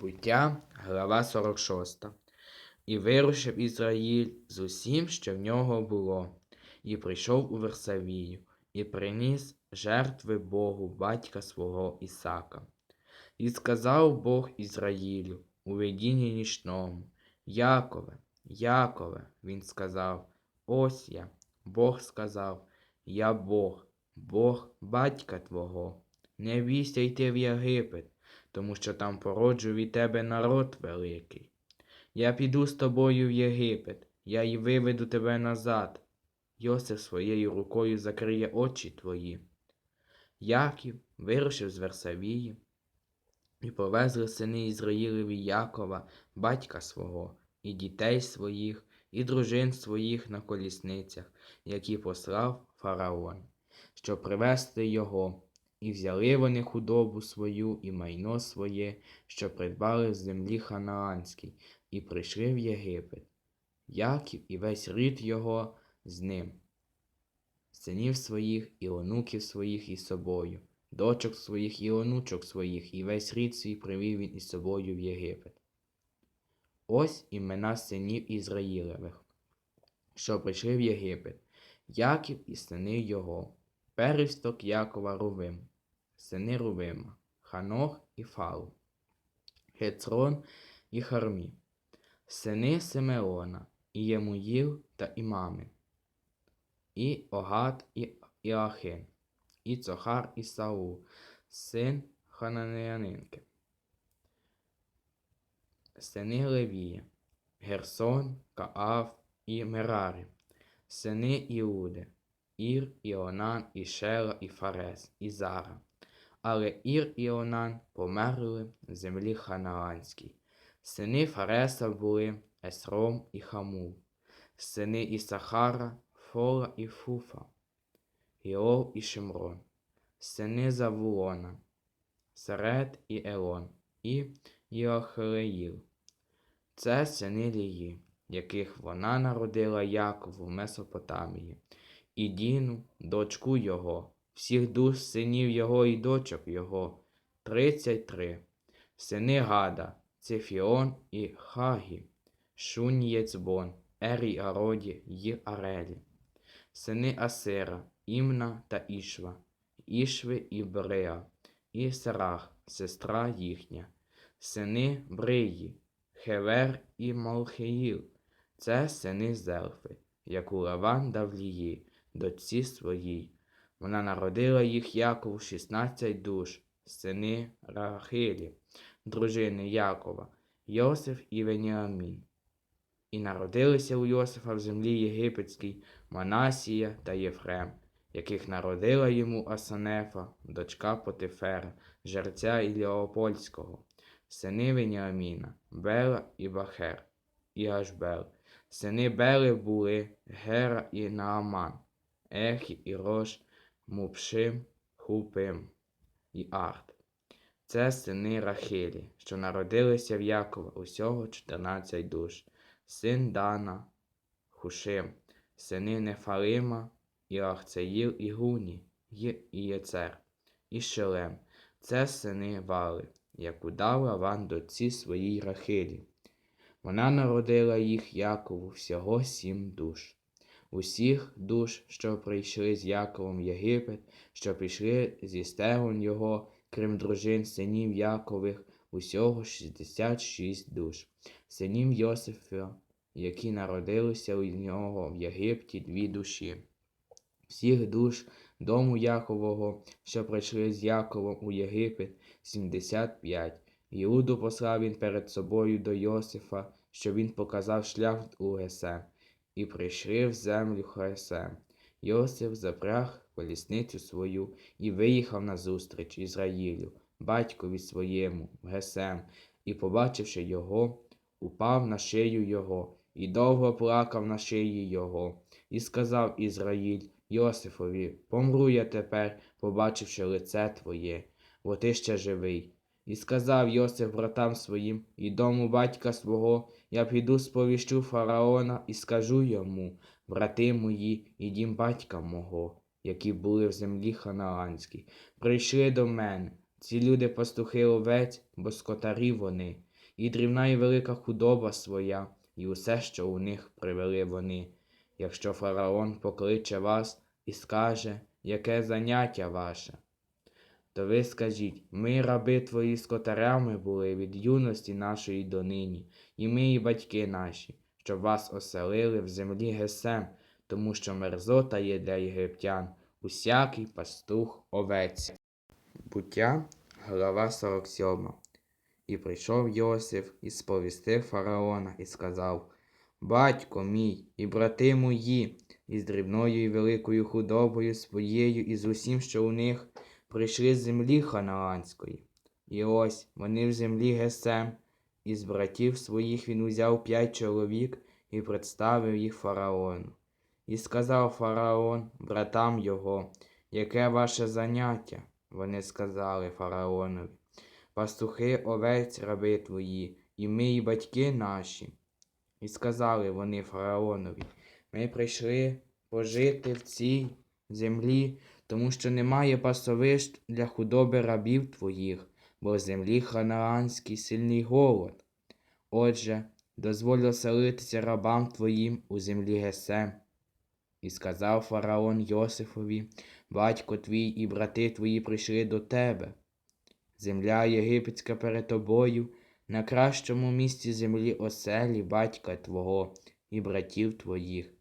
Буття, глава 46. І вирушив Ізраїль з усім, що в нього було, і прийшов у Версавію, і приніс жертви Богу батька свого Ісака. І сказав Бог Ізраїлю у видінні нічному, Якове, Якове, він сказав, ось я. Бог сказав, я Бог, Бог батька твого. Не бійся йти в Єгипет, тому що там породжу від тебе народ великий. Я піду з тобою в Єгипет, я й виведу тебе назад. Йосиф своєю рукою закриє очі твої. Яків вирушив з Версавії, і повезли сини Ізраїлеві Якова, батька свого, і дітей своїх, і дружин своїх на колісницях, які послав фараон, щоб привезти його. І взяли вони худобу свою і майно своє, що придбали з землі ханаанській, і прийшли в Єгипет. Яків і весь рід його з ним, синів своїх і онуків своїх із собою, дочок своїх і онучок своїх, і весь рід свій привів він із собою в Єгипет. Ось імена синів Ізраїлевих, що прийшли в Єгипет, Яків і сини його, пересток Якова Рувим, сини Рувима, Ханох і Фалу, Хецрон і Хармі, сини Симеона, і Ємуїл та Імами, і Огад і Іахин, і Цохар і Саул, син Хананеянинки, сини Левія, Герсон, Каав і Мерари, сини Іуди, Ір, Іонан, і Шела, і Фарес, і Зара. Але Ір і Онан померли в землі ханаанській. Сини Фареса були Есром і Хамул, сини Ісахара, Фола і Фуфа, Іов і Шимрон, сини Завулона, Серед і Елон, і Йохлеїл. Це сини Лії, яких вона народила Якову в Месопотамії, і Діну, дочку його, всіх душ синів його і дочок його, тридцять три, сини Гада, Цефіон і Хагі, Шунь Єцбон, Ері Ароді й Арелі, сини Асира, Імна та Ішва, Ішви і Бреа, і Сарах, сестра їхня, сини Бриї, Хевер і Малхеїл, це сини Зелфи, яку Лаван дав Лії, дочці своїй. Вона народила їх Якову 16 душ, сини Рахилі, дружини Якова, Йосиф і Веніамін. І народилися у Йосифа в землі єгипетській Манасія та Єфрем, яких народила йому Асанефа, дочка Потифера, жерця Іліопольського, сини Веніаміна, Бела і Бахер, і Ашбел. Сини Бели були Гера і Нааман, Ехі і Рош, Мупшим, Хупим і Арт. Це сини Рахилі, що народилися в Якова усього 14 душ, син Дана, Хушим, сини Нефалима, і Ахцеїл, і Гуні, і Ієцер, і Шелем. Це сини Вали, яку дав Лаван дочці своїй Рахилі. Вона народила їх Якову всього сім душ. Усіх душ, що прийшли з Яковом Єгипет, що пішли зі стегон його, крім дружин синів Якових, усього 66 душ, синів Йосифа, які народилися у нього в Єгипті дві душі. Всіх душ дому Якового, що прийшли з Яковом у Єгипет, 75. Іуду послав він перед собою до Йосифа, що він показав шлях у Гесем, і прийшли в землю Хесем. Йосиф запряг колісницю свою і виїхав назустріч Ізраїлю, батькові своєму, Гесем, і, побачивши його, упав на шию його, і довго плакав на шиї його, і сказав Ізраїль Йосифові, помру я тепер, побачивши лице твоє, бо ти ще живий. І сказав Йосиф братам своїм і дому батька свого, я піду сповіщу фараона і скажу йому, брати мої і дім батька мого, які були в землі ханаанській, прийшли до мене. Ці люди пастухи овець, бо скотарі вони. і дрібна і велика худоба своя, і усе, що у них привели вони. Якщо фараон покличе вас і скаже, яке заняття ваше, то ви скажіть, ми, раби твої скотарями були від юності нашої до нині, і ми, і батьки наші, щоб вас оселили в землі Гесем, тому що мерзота є для єгиптян, усякий пастух овець. Буття, глава 47. І прийшов Йосиф і сповістив фараона і сказав: Батько мій і брати мої, із дрібною і великою худобою своєю, і з усім, що у них, прийшли з землі ханаанської. І ось вони в землі Гесем, із братів своїх він узяв п'ять чоловік і представив їх фараону. І сказав фараон братам його, яке ваше заняття? Вони сказали фараонові, пастухи овець раби твої, і ми, і батьки наші. І сказали вони фараонові, ми прийшли пожити в цій землі, тому що немає пасовищ для худоби рабів твоїх, бо в землі ханаанській сильний голод. Отже, дозволь оселитися рабам твоїм у землі Гесем. І сказав фараон Йосифові, батько твій і брати твої прийшли до тебе. Земля єгипетська перед тобою, на кращому місці землі оселі батька твого і братів твоїх.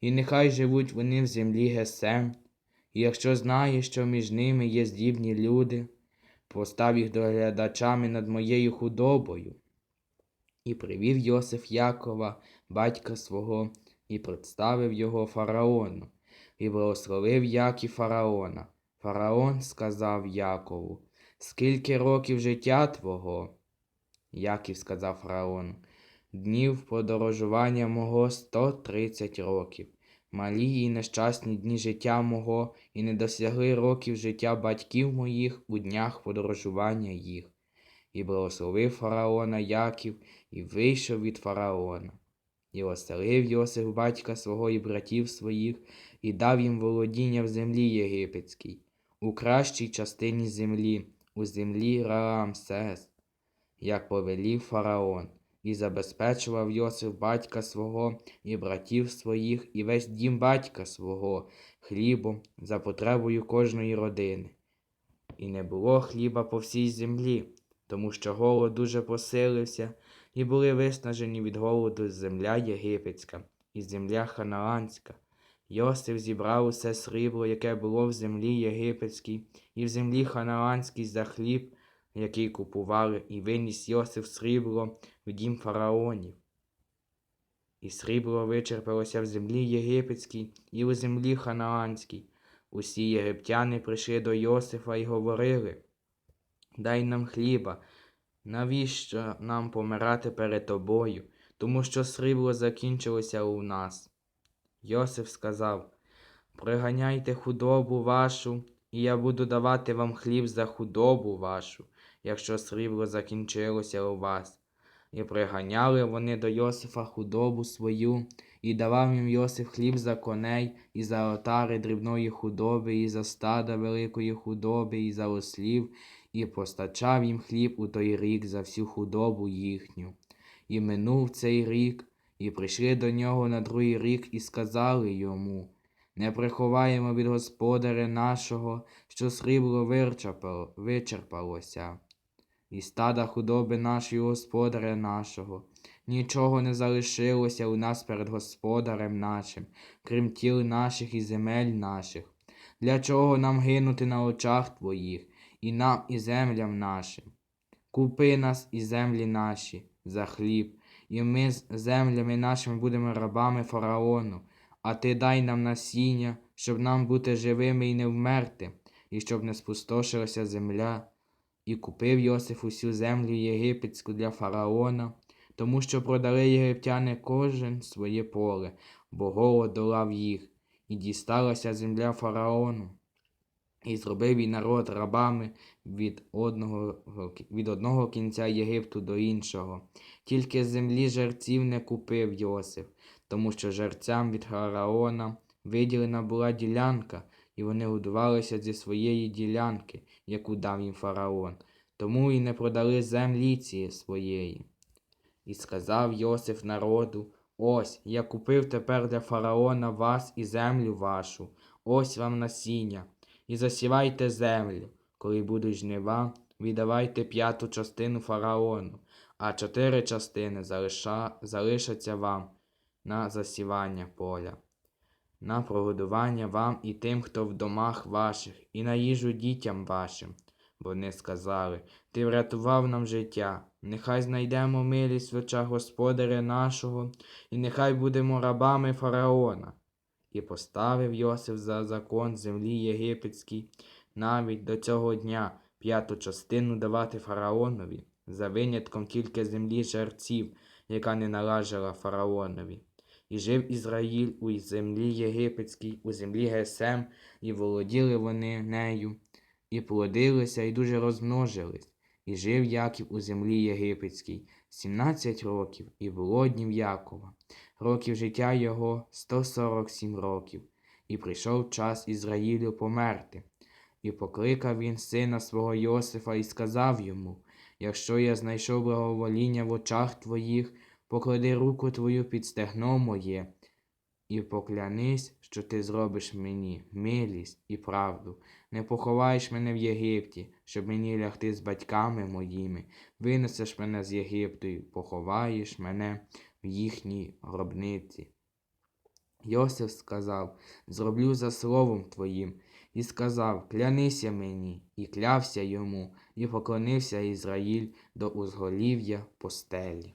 І нехай живуть вони в землі Гесем, і якщо знаєш, що між ними є здібні люди, постав їх доглядачами над моєю худобою. І привів Йосиф Якова, батька свого, і представив його фараону, і благословив Яків фараона. Фараон сказав Якову, скільки років життя твого? Яків сказав фараону, днів подорожування мого сто тридцять років. Малі і нещасні дні життя мого, і не досягли років життя батьків моїх у днях подорожування їх. І благословив фараона Яків, і вийшов від фараона. І оселив Йосиф батька свого і братів своїх, і дав їм володіння в землі єгипетській, у кращій частині землі, у землі Раамсес, як повелів фараон, і забезпечував Йосиф батька свого і братів своїх, і весь дім батька свого хлібом за потребою кожної родини. І не було хліба по всій землі, тому що голод дуже посилився, і були виснажені від голоду земля єгипетська і земля ханаанська. Йосиф зібрав усе срібло, яке було в землі єгипетській, і в землі ханаанській за хліб, який купували, і виніс Йосиф срібло в дім фараонів. І срібло вичерпалося в землі єгипетській і у землі ханаанській. Усі єгиптяни прийшли до Йосифа і говорили Дай нам хліба, навіщо нам помирати перед тобою, тому що срібло закінчилося у нас. Йосиф сказав Приганяйте худобу вашу, і я буду давати вам хліб за худобу вашу, якщо срібло закінчилося у вас. І приганяли вони до Йосифа худобу свою, і давав їм Йосиф хліб за коней, і за отари дрібної худоби, і за стада великої худоби, і за ослів, і постачав їм хліб у той рік за всю худобу їхню. І минув цей рік, і прийшли до нього на другий рік і сказали йому Не приховаємо від господаря нашого, що срібло вичерпалося, і стада худоби нашої господаря нашого. Нічого не залишилося у нас перед господарем нашим, крім тіл наших і земель наших. Для чого нам гинути на очах твоїх, і нам, і землям нашим? Купи нас і землі наші за хліб, і ми з землями нашими будемо рабами фараону, а ти дай нам насіння, щоб нам бути живими і не вмерти, і щоб не спустошилася земля. І купив Йосиф усю землю єгипетську для фараона, тому що продали єгиптяни кожен своє поле, бо голод долав їх, і дісталася земля фараону. І зробив і народ рабами від одного, від одного кінця Єгипту до іншого. Тільки землі жерців не купив Йосиф, тому що жерцям від фараона виділена була ділянка, і вони годувалися зі своєї ділянки, яку дав їм фараон, тому і не продали землі цієї своєї. І сказав Йосиф народу, ось, я купив тепер для фараона вас і землю вашу, ось вам насіння, і засівайте землю. Коли будуть жнива, віддавайте п'яту частину фараону, а чотири частини залиша, залишаться вам на засівання поля, на прогодування вам і тим, хто в домах ваших, і на їжу дітям вашим. Вони сказали, ти врятував нам життя, нехай знайдемо милість в очах господаря нашого, і нехай будемо рабами фараона. І поставив Йосиф за закон землі єгипетській навіть до цього дня п'яту частину давати фараонові, за винятком тільки землі жерців, яка не належала фараонові. І жив Ізраїль у землі єгипетській, у землі Гесем, і володіли вони нею, і плодилися, і дуже розмножились. І жив Яків у землі єгипетській сімнадцять років, і було днів Якова. Років життя його сто сорок сім років. І прийшов час Ізраїлю померти. І покликав він сина свого Йосифа і сказав йому: Якщо я знайшов благовоління в очах твоїх, поклади руку твою під стегно моє, і поклянись, що ти зробиш мені милість і правду, не поховаєш мене в Єгипті, щоб мені лягти з батьками моїми, винесеш мене з Єгипту і поховаєш мене в їхній гробниці. Йосиф сказав, зроблю за словом твоїм, і сказав, клянися мені, і клявся йому, і поклонився Ізраїль до узголів'я постелі.